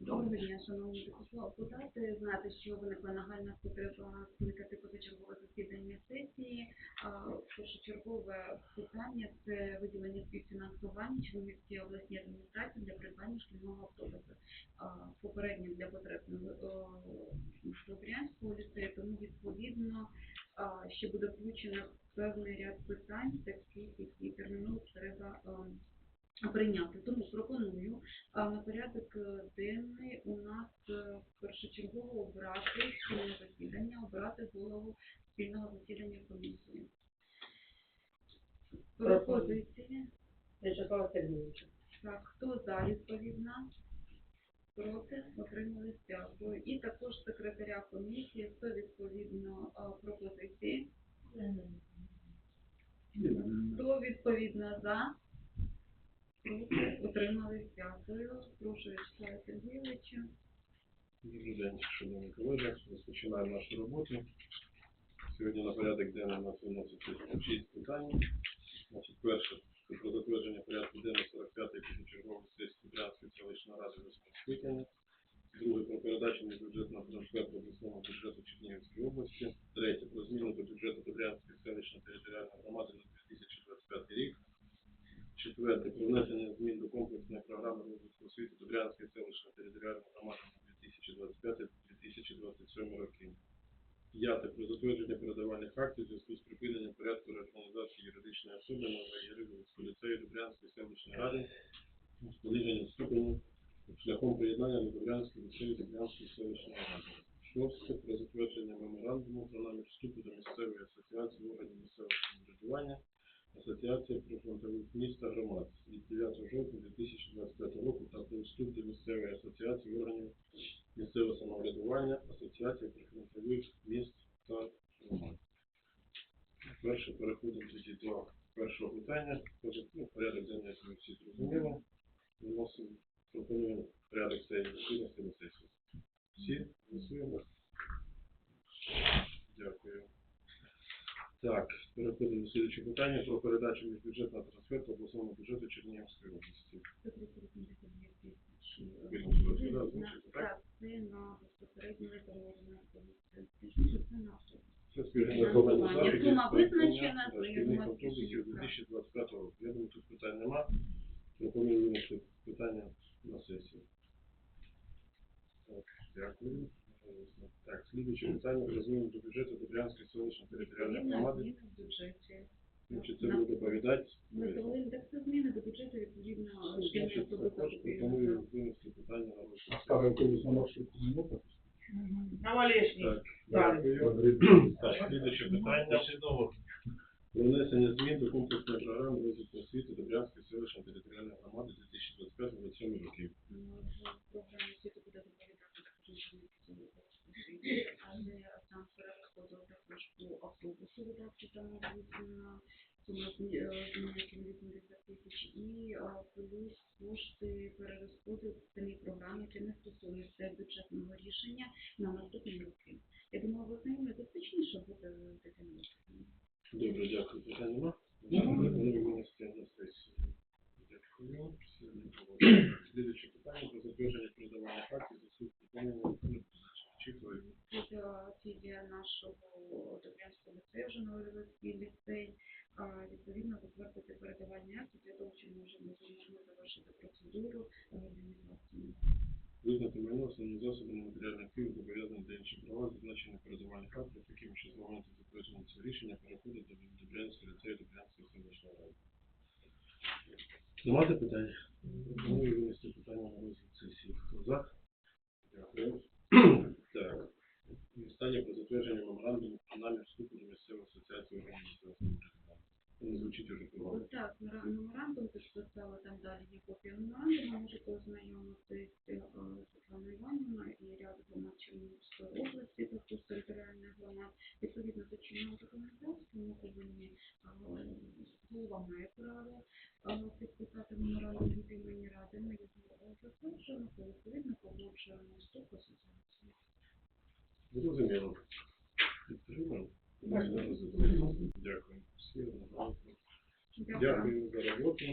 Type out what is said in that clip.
Доброго дня, шановні депутати. Знаєте, що виникла нагальна потреба скликати позачергове засідання сесії. Першочергове питання це виділення співфінансування Чернігівській обласній адміністрації для придбання шкільного автобуса. Попередньо для потреб Слов'янського ліцею, тому відповідно ще буде включено певний ряд питань, таких, які терміново треба прийняти. Тому пропоную на порядок е, денний у нас е, першочергово обрати спільне засідання, обрати голову спільного засідання комісії. Пропозиції. Вячеслава Сергійовича. Так, хто за відповідно? Проти? Отримались дякую. І також секретаря комісії, хто відповідно пропозиції. Хто відповідно за? Проти? Дякую. Прошу Вячеслава Сергійовича. Добрий день, шановні колеги. Розпочинаємо нашу роботу. Сьогодні на порядок денний у нас виноситься шість питань. Значить, перше це про затвердження порядку денного 45-ї позачергової сесії Брянської селищної ради восьмого скликання. Друге про передачу міжбюджетного трансферту обласному бюджету Чернігівської області. Третє про зміну до бюджету Добрянської селищної територіальної громади 2025 рік. Четверте про внесення комплексної програми розвитку освіти Добрянської селищної територіальної громади на 2025-2027 роки. П'яте про затвердження передавальних актів у зв'язку з припиненням порядку реорганізації юридичної особи нової Яриловського ліцею Добрянської селищної ради з пониженням ступеню шляхом приєднання до Добрянського ліцею Добрянської селищної ради. Шосте про затвердження меморандуму про намір вступу до місцевої асоціації органів місцевого самоврядування Асоціація прифронтових міст та громад від 9 жовтня 2025 року та про вступ місцевої асоціації органів місцевого самоврядування Асоціація прифронтових міст та громад. Перше переходимо тоді до першого питання. Ну, порядок денний, як ми всі зрозуміли. Виносимо, пропонуємо порядок цієї на сесію. Всі голосуємо. Дякую. Так, переходимо до слідчого питання про передачу міжбюджетного трансферту обласному бюджету Чернігівської області. 182 тисячі. Вільно себе розглядати, значить, так? Це на безпосередньо переговорне комісію. Це спільне Фінансування. Сума визначена, та то я думаю, автобусів 2025 року. Я думаю, тут питань нема. Пропоную винести питання на сесію. Так, дякую. Так, слідуюче питання про зміну до бюджету Добрянської селищної територіальної громади. зміни в бюджеті. Значить, це буде доповідати. Ми довели так це зміни до бюджету відповідно шкільної Значить, автобуса також пропоную винести питання на розгляд. Старый автобус на маршруте не мог На Малешній. Так, дякую. Так, слідуюче питання. Про внесення змін до комплексної програми розвитку освіти Добрянської селищної територіальної громади 2025-2027 років. Програмі світу буде доповідати також інформаційні але там перерозподіл також по автобусу будуть на суму змінити від 10 тисяч і плюс кошти перерозподіл в самій програмі, які не стосуються бюджетного рішення на наступні роки. Я думаю, ви з ними безпечніше буде таким рішенням. Добре, дякую. Сесію. Дякую. Слідуюче питання про затвердження Ліцею, вже ліцей, а, відповідно затвердити передавання актів для того, щоб ми вже можемо завершити процедуру організації. Визнати майно основні засоби на матеріальний зобов'язані до інших права, зазначені передавальних актів, таким, що з моменту затвердження цього рішення переходить до Добрянського ліцею Добрянської селищної ради. Нема запитань? Пропоную винести питання на розгляд сесії. Хто за? Дякую. Так. І Останнє про затвердження меморандуму про намір вступу до місцевої асоціації органів місцевого звучить уже погано. Ось так, мера- меморандум підписала, там далі є копія меморандуму, можете ознайомитись е, Світлана Іванівна і ряд громад Чернігівської області, тобто з територіальних громад. Відповідно до чинного законодавства ми повинні е, голова має право е, підписати меморандум від імені ради. Ми його затверджуємо, то відповідно погоджуємо вступ в асоціацію. Зрозуміло. Підтримуємо? Дякую. Всі одноголосно. Дякую. Дякую за роботу.